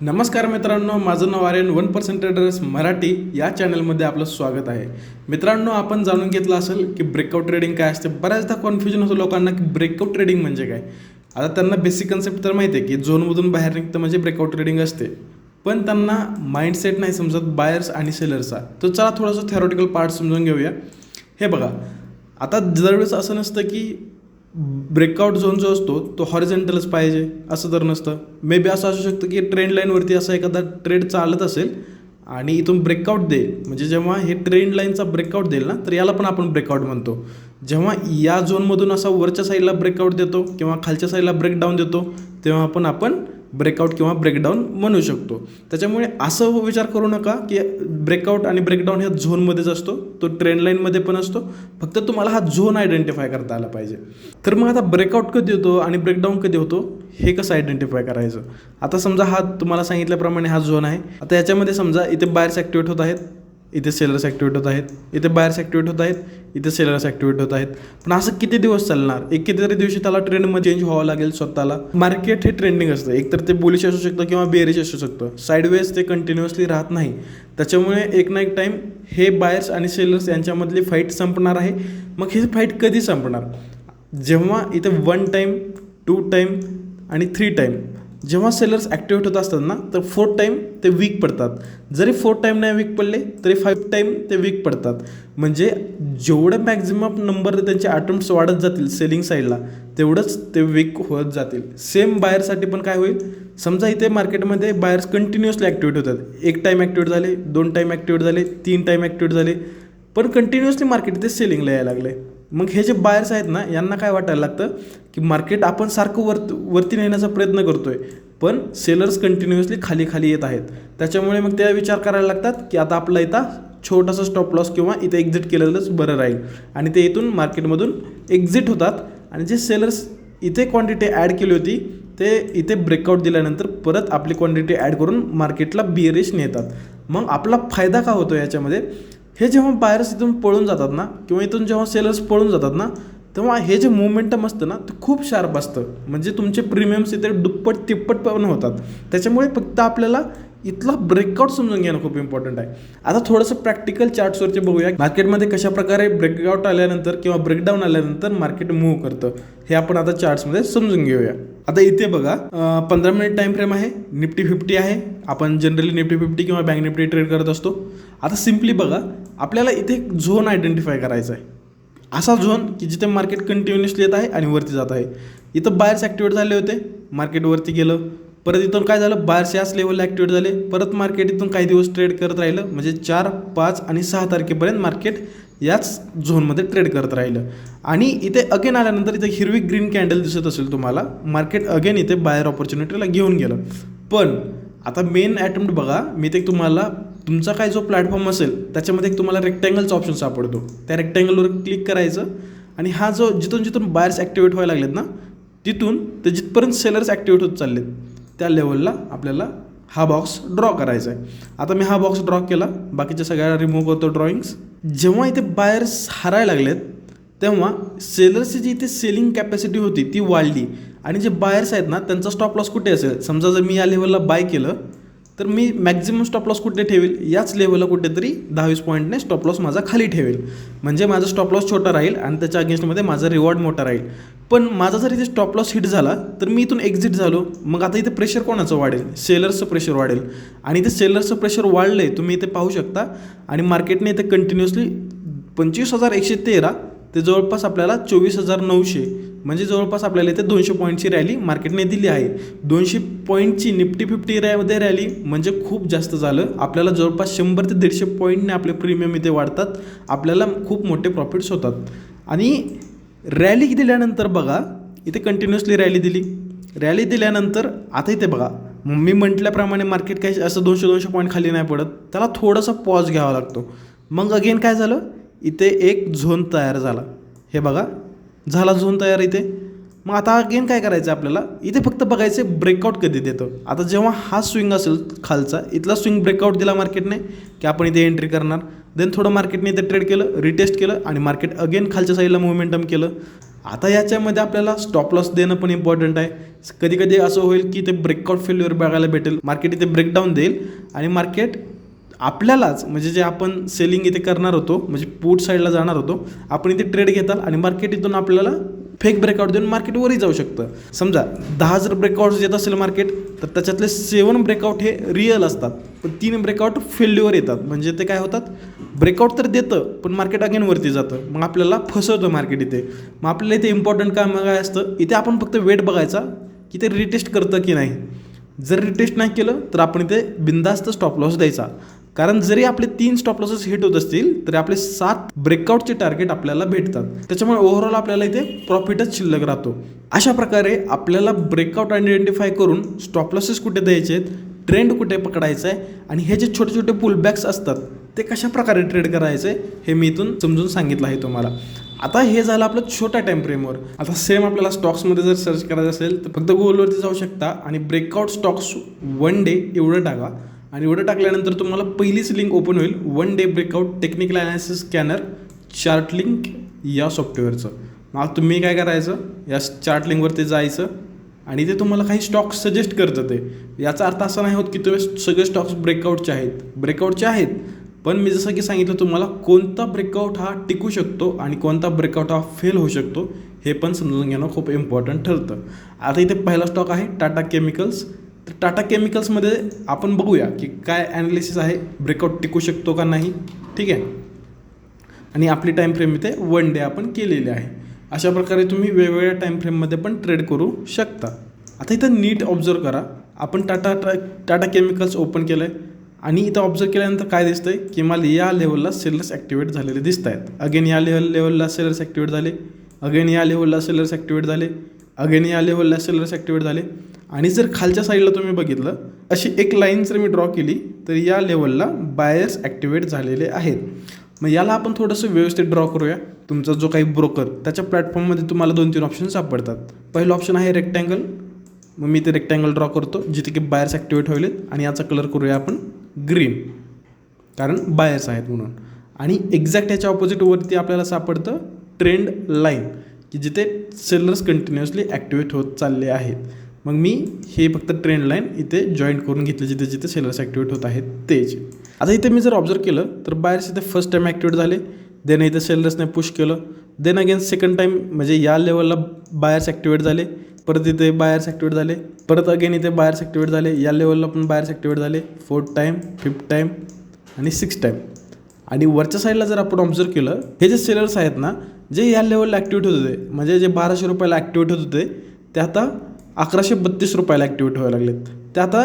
नमस्कार मित्रांनो माझं नाव Aryan one percent traders Marathi या चॅनलमध्ये आपलं स्वागत आहे. मित्रांनो आपण जाणून घेतलं असेल की ब्रेकआउट ट्रेडिंग काय असते. बऱ्याचदा कन्फ्युजन होतं लोकांना की ब्रेकआउट ट्रेडिंग म्हणजे काय. आता त्यांना बेसिक कन्सेप्ट तर माहिती आहे की झोनमधून बाहेर निघतं म्हणजे ब्रेकआउट ट्रेडिंग असते. पण त्यांना माइंडसेट नाही समजत बायर्स आणि सेलर्सचा तर चला थोडासा थेरॉटिकल पार्ट समजून घेऊया. हे बघा आता दरवेळेस असं नसतं की ब्रेकआउट झोन जो असतो तो हॉरिझेंटलच पाहिजे असं तर नसतं. मे बी असं असू शकतं की ट्रेंड लाईनवरती असा एखादा ट्रेड चालत असेल आणि इथून ब्रेकआउट देईल. म्हणजे जेव्हा हे ट्रेंड लाईनचा ब्रेकआउट देईल ना तर याला पण आपण ब्रेकआउट म्हणतो. जेव्हा या झोनमधून असा वरच्या साईडला ब्रेकआउट देतो किंवा खालच्या साईडला ब्रेकडाऊन देतो तेव्हा आपण आपण ब्रेकआउट किंवा ब्रेकडाऊन म्हणू शकतो. त्याच्यामुळे असं विचार करू नका की ब्रेकआउट आणि ब्रेकडाऊन ह्या झोनमध्येच असतो तो ट्रेंड लाईनमध्ये पण असतो. फक्त तुम्हाला हा झोन आयडेंटिफाय करता आला पाहिजे. तर मग आता ब्रेकआउट कधी होतो आणि ब्रेकडाऊन कधी होतो हे कसं आयडेंटिफाय करायचं? आता समजा हा तुम्हाला सांगितल्याप्रमाणे हा झोन आहे. आता याच्यामध्ये समजा इथे बायर्स ॲक्टिवेट होत आहेत. इथे सेलर्स ॲक्टिवेट होत आहेत इथे बायर्स ॲक्टिवेट होत आहेत इथे सेलर्स ॲक्टिवेट होत आहेत. पण असं किती दिवस चालणार? एक कितीतरी दिवशी त्याला ट्रेंडमध्ये चेंज व्हावं लागेल स्वतःला. मार्केट हे ट्रेंडिंग असतं. एकतर ते बुलिश असू शकतं किंवा बेरिश असू शकतं. साईडवेज ते कंटिन्युअसली राहत नाही. त्याच्यामुळे एक ना एक टाईम हे बायर्स आणि सेलर्स यांच्यामधली फाईट संपणार आहे. मग ही फाईट कधी संपणार? जेव्हा इथे वन टाईम टू टाईम आणि थ्री टाईम जेव्हा सेलर्स ॲक्टिवेट होत असतात ना तर फोर्थ टाईम ते वीक पडतात. जरी फोर्थ टाईम नाही वीक पडले तरी फाईव्ह टाईम ते वीक पडतात. म्हणजे जेवढं मॅक्झिमम नंबर त्यांचे अटेम्प्ट्स वाढत जातील सेलिंग साईडला तेवढंच ते वीक होत जातील. सेम बायरसाठी पण काय होईल? समजा इथे मार्केटमध्ये बायर्स कंटिन्युअसली ॲक्टिवेट होतात. एक टाईम ॲक्टिवेट झाले दोन टाईम ॲक्टिवेट झाले तीन टाईम ॲक्टिवेट झाले. पण कंटिन्युअसली मार्केट इथे सेलिंगला यायला लागले. मग हे जे बायर्स आहेत ना यांना काय वाटायला लागतं? की मार्केट आपण सारखं वर वरती नेण्याचा प्रयत्न करतोय पण सेलर्स कंटिन्युअसली खाली खाली येत आहेत. त्याच्यामुळे मग त्या विचार करायला लागतात की आता आपला इथं छोटासा स्टॉप लॉस किंवा इथं एक्झिट केलेलंच बरं राहील. आणि ते इथून मार्केटमधून एक्झिट होतात. आणि जे सेलर्स इथे क्वांटिटी ॲड केली होती ते इथे ब्रेकआउट दिल्यानंतर परत आपली क्वांटिटी ॲड करून मार्केटला बिअरिश नेतात. मग आपला फायदा का होतो याच्यामध्ये? हे जेव्हा बायर्स इथून पळून जातात ना किंवा इथून जेव्हा सेलर्स पळून जातात ना तेव्हा हे जे मोमेंटम असतं ना ते खूप शार्प असतं. म्हणजे तुमचे प्रीमियम्स इथे दुप्पट तिप्पट पण होतात. त्याच्यामुळे फक्त आपल्याला इथला ब्रेकआउट समजून घेणं खूप इम्पॉर्टंट आहे. आता थोडंसं प्रॅक्टिकल चार्ट्सवरती बघूया. मार्केटमध्ये कशा प्रकारे ब्रेकआउट आल्यानंतर किंवा ब्रेकडाऊन आल्यानंतर मार्केट मूव्ह करतं हे आपण आता चार्ट्समध्ये समजून घेऊया. आता इथे बघा पंधरा मिनिट टाईम फ्रेम आहे निफ्टी फिफ्टी आहे. आपण जनरली निफ्टी फिफ्टी किंवा बँक निफ्टी ट्रेड करत असतो. आता सिम्पली बघा आपल्याला इथे एक झोन आयडेंटिफाय करायचा आहे. असा झोन की जिथे मार्केट कंटिन्युअसली येत आहे आणि वरती जात आहे. इथं बायर्स ॲक्टिवेट झाले होते मार्केट वरती गेलं. परत इथून काय झालं? बायर्स याच लेवलला ॲक्टिवेट झाले. परत मार्केट इथून काही दिवस ट्रेड करत राहिलं. म्हणजे चार पाच आणि सहा तारखेपर्यंत मार्केट याच झोनमध्ये ट्रेड करत राहिलं. आणि इथे अगेन आल्यानंतर इथे हिरवी ग्रीन कॅन्डल दिसत असेल तुम्हाला. मार्केट अगेन इथे बायर ऑपॉर्च्युनिटीला घेऊन गेलं. पण आता मेन ॲटम्प्ट बघा. मी ते तुम्हाला तुमचा काय जो प्लॅटफॉर्म असेल त्याच्यामध्ये एक तुम्हाला रेक्टँगलचा ऑप्शन सापडतो. त्या रेक्टँगलवर क्लिक करायचं आणि हा जो जिथून जिथून बायर्स ॲक्टिवेट व्हायला लागलेत ना तिथून ते जिथपर्यंत सेलर्स ॲक्टिवेट होत चाललेत त्या लेवलला आपल्याला हा बॉक्स ड्रॉ करायचा आहे. आता मी हा बॉक्स ड्रॉ केला बाकीच्या सगळ्या रिमूव्ह करतो ड्रॉइंग्स जेव्हा इथे बायर्स हारायला लागलेत तेव्हा सेलर्सची जी इथे सेलिंग कॅपॅसिटी होती ती वाढली. आणि जे बायर्स आहेत ना त्यांचा स्टॉप लॉस कुठे असेल? समजा जर मी या लेवलला बाय केलं तर मी मॅक्झिमम स्टॉप लॉस कुठे ठेवेल? याच लेवलला कुठेतरी दहावीस पॉईंटने स्टॉप लॉस माझा खाली ठेवेल. म्हणजे माझा स्टॉप लॉस छोटा राहील आणि त्याच्या अगेन्स्टमध्ये माझा रिवॉर्ड मोठा राहील. पण माझा जर इथे स्टॉप लॉस हिट झाला तर मी इथून एक्झिट झालो. मग आता इथे प्रेशर कोणाचं वाढेल? सेलर्सचं प्रेशर वाढेल. आणि इथे सेलर्सचं प्रेशर वाढलं आहे तुम्ही इथे पाहू शकता. आणि मार्केटने इथे कंटिन्युअसली पंचवीस हजार एकशे तेरा ते जवळपास आपल्याला चोवीस हजार नऊशे म्हणजे जवळपास आपल्याला इथे दोनशे पॉईंटची रॅली मार्केटने दिली आहे. दोनशे पॉईंटची निफ्टी फिफ्टी रॅमध्ये रॅली म्हणजे खूप जास्त झालं. आपल्याला जवळपास शंभर ते दीडशे पॉईंटने आपले प्रीमियम इथे वाढतात. आपल्याला खूप मोठे प्रॉफिट्स होतात. आणि रॅली दिल्यानंतर बघा इथे कंटिन्युअसली रॅली दिली. रॅली दिल्यानंतर आता इथे बघा मी म्हटल्याप्रमाणे मार्केट काही असं दोनशे दोनशे पॉईंट खाली नाही पडत. त्याला थोडासा पॉज घ्यावा लागतो. मग अगेन काय झालं? इथे एक झोन तयार झाला. हे बघा झाला झोन तयार इथे. मग आता अगेन काय करायचं आपल्याला? इथे फक्त बघायचं ब्रेकआउट कधी देतो. आता जेव्हा हा स्विंग असेल खालचा इथला स्विंग ब्रेकआउट दिला मार्केटने की आपण इथे एंट्री करणार. देन थोडं मार्केटने इथे ट्रेड केलं रिटेस्ट केलं आणि मार्केट अगेन खालच्या साईडला मुवमेंटम केलं. आता याच्यामध्ये आपल्याला स्टॉप लॉस देणं पण इम्पॉर्टंट आहे. कधी कधी असं होईल की ते ब्रेकआउट फेल्युअर बघायला भेटेल. मार्केट इथे ब्रेकडाऊन देईल आणि मार्केट आपल्यालाच म्हणजे जे आपण सेलिंग इथे करणार होतो म्हणजे पूट साईडला जाणार होतो आपण इथे ट्रेड घेताल आणि मार्केट इथून आपल्याला फेक ब्रेकआउट देऊन मार्केट वरही जाऊ शकतं. समजा दहा जर ब्रेकआउट येत असेल मार्केट तर त्याच्यातले सेवन ब्रेकआउट हे रिअल असतात. पण तीन ब्रेकआउट फेल्युअर येतात. म्हणजे ते काय होतात? ब्रेकआउट तर देतं पण मार्केट अगेन वरती जातं. मग आपल्याला फसवतं मार्केट इथे. मग आपल्याला इथे इम्पॉर्टंट काम काय असतं? इथे आपण फक्त वेट बघायचा की ते रिटेस्ट करतं की नाही. जर रिटेस्ट नाही केलं तर आपण इथे बिंदास्त स्टॉप लॉस द्यायचा. कारण जरी आपले तीन स्टॉप लॉसेस हिट होत असतील तरी आपले सात ब्रेकआउटचे टार्गेट आपल्याला भेटतात. त्याच्यामुळे ओव्हरऑल आपल्याला इथे प्रॉफिटच शिल्लक राहतो. अशा प्रकारे आपल्याला ब्रेकआउट आयडेंटिफाय करून स्टॉप लॉसेस कुठे द्यायचे आहेत ट्रेंड कुठे पकडायचा आहे आणि हे जे छोटे छोटे पुलबॅक्स असतात ते कशा प्रकारे ट्रेड करायचे हे मी इथून समजून सांगितलं आहे तुम्हाला. आता हे झालं आपलं छोट्या टाईम फ्रेमवर आता सेम आपल्याला स्टॉक्समध्ये जर सर्च करायचं असेल तर फक्त गुगलवरती जाऊ शकता आणि ब्रेकआउट स्टॉक्स वन डे एवढं टाका. आणि एवढं टाकल्यानंतर तुम्हाला पहिलीच लिंक ओपन होईल. One day breakout technical analysis scanner chart link या सॉफ्टवेअरचं मग तुम्ही काय करायचं? या चार्ट लिंकवरती जायचं आणि ते तुम्हाला काही स्टॉक्स सजेस्ट करतं ते. याचा अर्थ असा नाही होत की तुम्ही सगळे स्टॉक्स ब्रेकआउटचे आहेत. ब्रेकआउटचे आहेत. पण मी जसं की सांगितलं तुम्हाला कोणता ब्रेकआउट हा टिकू शकतो आणि कोणता ब्रेकआउट हा फेल होऊ शकतो हे पण समजून घेणं खूप इम्पॉर्टंट ठरतं. आता इथे पहिला स्टॉक आहे टाटा केमिकल्स तर टाटा केमिकल्समध्ये आपण बघूया की काय ॲनालिसिस आहे ब्रेकआउट टिकू शकतो का नाही ठीक आहे? आणि आपली टाईम फ्रेम इथे वन डे आपण केलेली आहे. अशा प्रकारे तुम्ही वेगवेगळ्या टाईम फ्रेममध्ये पण ट्रेड करू शकता. आता इथं नीट ऑब्झर्व करा. आपण टाटा टाटा केमिकल्स ओपन केलं आहे आणि इथं ऑब्झर्व केल्यानंतर काय दिसतंय? की मला या लेवलला सेलर्स ॲक्टिवेट झालेले दिसत आहेत अगेन या लेवल लेवलला सेलर्स ॲक्टिवेट झाले. अगेन या लेवलला सेलर्स ॲक्टिवेट झाले. अगेन या लेवलला सेलर्स ॲक्टिवेट झाले. आणि जर खालच्या साईडला तुम्ही बघितलं अशी एक लाईन जर मी ड्रॉ केली तर या लेवलला बायर्स ॲक्टिवेट झालेले आहेत. मग याला आपण थोडंसं व्यवस्थित ड्रॉ करूया. तुमचा जो काही ब्रोकर त्याच्या प्लॅटफॉर्ममध्ये तुम्हाला दोन तीन ऑप्शन सापडतात. पहिलं ऑप्शन आहे रेक्टँगल मग मी ते रेक्टँगल ड्रॉ करतो जिथे की बायर्स ॲक्टिवेट होईल. आणि याचा कलर करूया आपण ग्रीन कारण बायर्स आहेत म्हणून. आणि एक्झॅक्ट याच्या ऑपोजिटवरती आपल्याला सापडतं ट्रेंड लाईन की जिथे सेलर्स कंटिन्युअसली ॲक्टिवेट होत चालले आहेत. मग मी हे फक्त ट्रेंड लाईन इथे जॉईंट करून घेतले जिथे जिथे सेलर्स ॲक्टिवेट होत आहेत तेच. आता इथे मी जर ऑब्झर्व केलं तर बायर्स इथे फर्स्ट टाईम ॲक्टिवेट झाले देन इथे सेलर्सने पुश केलं देन अगेन सेकंड टाईम म्हणजे या लेवलला बायर्स ॲक्टिवेट झाले परत इथे बायर्स ॲक्टिवेट झाले परत अगेन इथे बायर्स ॲक्टिवेट झाले या लेवलला पण बायर्स ॲक्टिवेट झाले फोर्थ टाईम फिफ्थ टाईम आणि सिक्स टाईम आणि वरच्या साईडला जर आपण ऑब्झर्व केलं हे जे सेलर्स आहेत ना जे या लेवलला ॲक्टिवेट होत होते म्हणजे जे बाराशे रुपयाला ॲक्टिवेट होत होते ते आता अकराशे बत्तीस रुपयाला ॲक्टिवेट व्हायला लागलेत. ते आता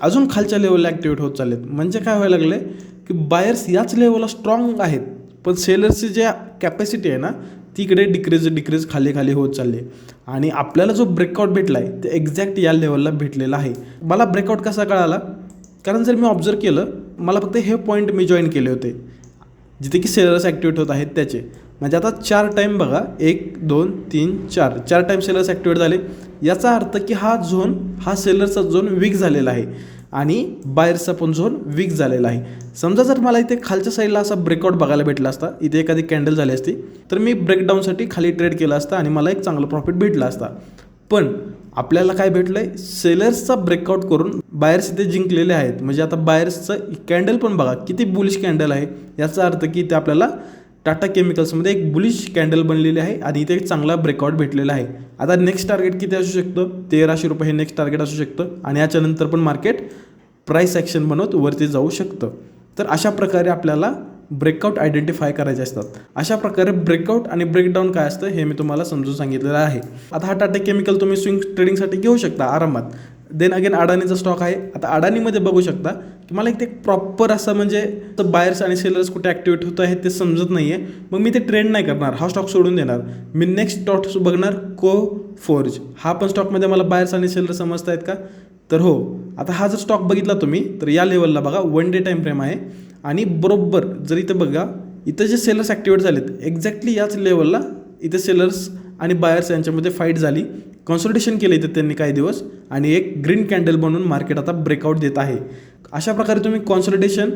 अजून खालच्या लेवलला ॲक्टिवेट होत चाललेत. म्हणजे काय व्हायला लागले की बायर्स याच लेवलला स्ट्रॉंग आहेत. पण सेलर्सची जे कॅपॅसिटी आहे ना तिकडे डिक्रीज डिक्रीज खाली खाली होत चालली आणि आपल्याला जो ब्रेकआउट भेटला आहे ते एक्झॅक्ट या लेवलला भेटलेला आहे. मला ब्रेकआउट कसा कळाला? कारण जर मी ऑब्झर्व केलं मला फक्त हे पॉईंट मी जॉईन केले होते. जिथे की सेलर्स ॲक्टिवेट होत आहेत त्याचे. म्हणजे आता चार टाईम बघा. एक दोन तीन चार. चार टाईम सेलर्स ॲक्टिवेट झाले. याचा अर्थ की हा झोन हा सेलरचा झोन वीक झालेला आहे. आणि बायर्सचा पण झोन वीक झालेला आहे. समजा जर मला इथे खालच्या साईडला असा ब्रेकआउट बघायला भेटला असता इथे एखादी कॅन्डल झाली असती तर मी ब्रेकडाऊनसाठी खाली ट्रेड केला असता आणि मला एक चांगला प्रॉफिट भेटला असता. पण आपल्याला काय भेटलं आहे सेलर्सचा ब्रेकआउट करून बायर्स इथे जिंकलेले आहेत. म्हणजे आता बायर्सचं कॅन्डल पण बघा. किती बुलिश कॅन्डल आहे. याचा अर्थ की ते आपल्याला टाटा केमिकल्समध्ये एक बुलिश कॅन्डल बनलेली आहे. आणि इथे एक चांगला ब्रेकआउट भेटलेला आहे. आता नेक्स्ट टार्गेट किती असू शकतं? तेराशे रुपये हे नेक्स्ट टार्गेट असू शकतं. आणि याच्यानंतर पण मार्केट प्राईस ॲक्शन बनवत वरती जाऊ शकतं. तर अशा प्रकारे आपल्याला ब्रेकआउट आयडेंटिफाय करायचे असतात. अशा प्रकारे ब्रेकआउट आणि ब्रेकडाऊन काय असतं हे मी तुम्हाला समजून सांगितलेलं आहे. आता हा टाटा केमिकल तुम्ही स्विंग ट्रेडिंगसाठी घेऊ शकता आरामात. देन अगेन अडाणीचा स्टॉक आहे. आता अडाणीमध्ये बघू शकता की मला एक ते प्रॉपर असं म्हणजे बायर्स आणि सेलर्स कुठे ॲक्टिवेट होत आहेत ते समजत नाही आहे मग मी ते ट्रेंड नाही करणार. हा स्टॉक सोडून देणार. मी नेक्स्ट स्टॉक बघणार को फोर्ज हा पण स्टॉकमध्ये मला बायर्स आणि सेलर समजत आहेत का? तर हो. आता हा जर स्टॉक बघितला तुम्ही तर या लेवलला बघा. वन डे टाईम फ्रेम आहे. आणि बरोबर जर इथं बघा इथं जे सेलर्स ॲक्टिवेट झालेत एक्झॅक्टली याच लेवलला इथे सेलर्स आणि बायर्स यांच्यामध्ये फाईट झाली. कॉन्सल्टेशन केलं इथे त्यांनी काही दिवस आणि एक ग्रीन कॅन्डल बनवून मार्केट आता ब्रेकआउट देत आहे. अशा प्रकारे तुम्ही कॉन्सल्टेशन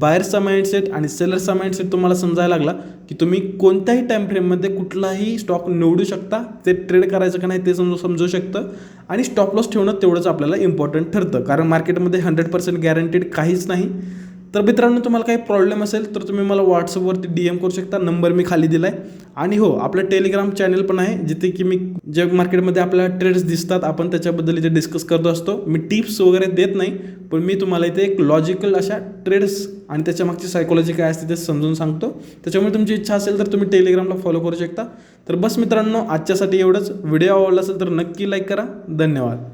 बायर्सचा माइंडसेट आणि सेलर्सचा माइंडसेट तुम्हाला समजायला लागला की तुम्ही कोणत्याही टाईम फ्रेममध्ये कुठलाही स्टॉक निवडू शकता ते ट्रेड करायचं का नाही ते समजू समजू शकतं आणि स्टॉप लॉस ठेवणं तेवढंच आपल्याला इम्पॉर्टंट ठरतं. कारण मार्केटमध्ये हंड्रेड पर्सेंट गॅरंटीड काहीच नाही. तर मित्रांनो तुम्हाला काही प्रॉब्लेम असेल तर तुम्ही मला व्हॉट्सअपवरती डी एम करू शकता. नंबर मी खाली दिला आहे आणि हो आपलं टेलिग्राम चॅनल पण आहे जिथे की मी जग मार्केटमध्ये आपल्याला ट्रेड्स दिसतात. आपण त्याच्याबद्दल इथे डिस्कस करतो असतो. मी टिप्स वगैरे देत नाही पण मी तुम्हाला इथे एक लॉजिकल अशा ट्रेड्स आणि त्याच्यामागची सायकोलॉजी काय असते ते समजून सांगतो. त्याच्यामुळे तुमची इच्छा असेल तर तुम्ही टेलिग्रामला फॉलो करू शकता. तर बस मित्रांनो आजच्यासाठी एवढंच. व्हिडिओ आवडला असेल तर नक्की लाईक करा. धन्यवाद.